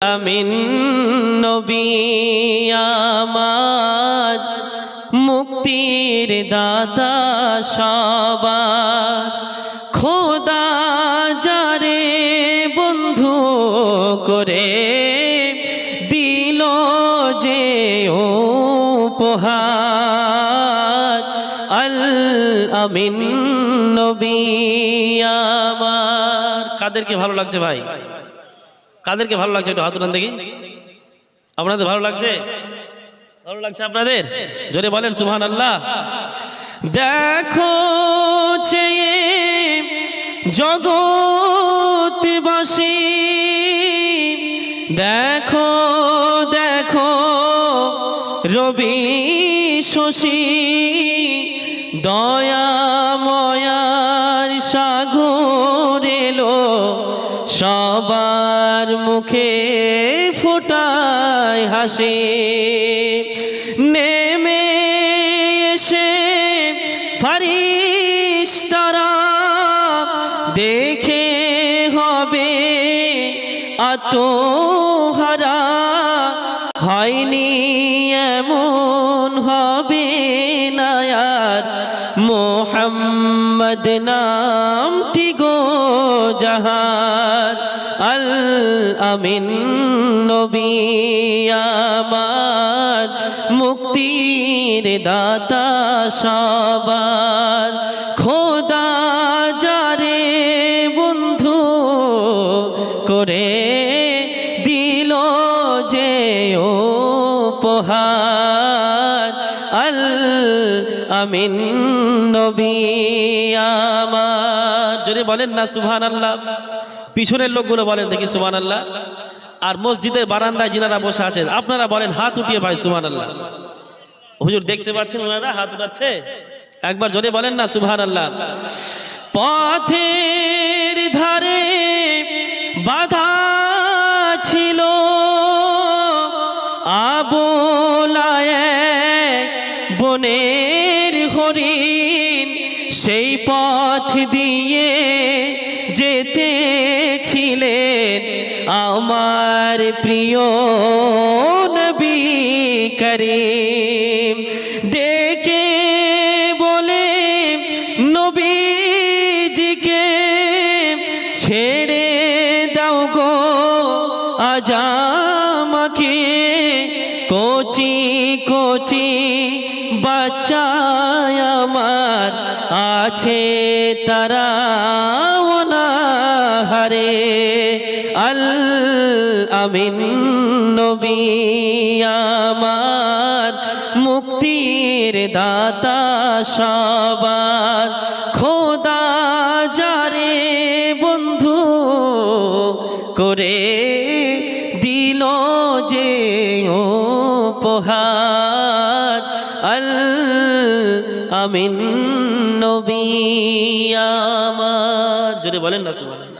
আমিন নবী আমার, মুক্তির দাদা সবার, খোদা যারে বন্ধু করে দিল যে উপহার। আল আমিন নবী আমার। কাদেরকে ভালো লাগছে ভাই? কাদেরকে ভালো লাগছে একটু হাত উঠান দেখি? আপনাদের ভালো লাগছে? ভালো লাগছে আপনাদের? জোরে বলেন সুহান আল্লাহ দেখো জগৎবাসী, দেখো দেখো রবি শশী দয়াময়ার সবার মুখে ফোটায় হাসি। নেমে এসে ফারিস তারা দেখে হবে আত্মহারা। হয়নি এমন হবে মোহাম্মদ নামটি গো জাহার আল আমিন নবী আমার, মুক্তির দাতা সবার। খোদা যারে বন্ধু করে দিল যে ও আল আমিন নবী আমার। বলেন না সুবহান আল্লাহ পিছনের লোকগুলো বলেন দেখি সুবহান আল্লাহ আর মসজিদের বারান্দায় যিনারা বসে আছেন, আপনারা বলেন, হাত উঠিয়ে ভাই সুবহান আল্লাহ হুজুর, দেখতে পাচ্ছেন ওনারা, হাত উঠাচ্ছে? একবার জোরে বলেন না সুবহান আল্লাহ পথের ধারে বাধা ছিল আবোলায় বনের হরিণ, সেই পথ দিয়ে যেতে ছিলেন আমার প্রিয় নবী করিম। ডেকে বলে, নবীজিকে ছেড়ে দাও গো, আজ আমাকে কচি কচি বাচ্চায় আমার আছে তারা হারে আল আমিন নবী আমার, মুক্তির দাতা সবার। খোদা যারে বন্ধু করে দিল যে উপহার। আমিন নবী আমার। যদি বলেন না সুবহানাল্লাহ।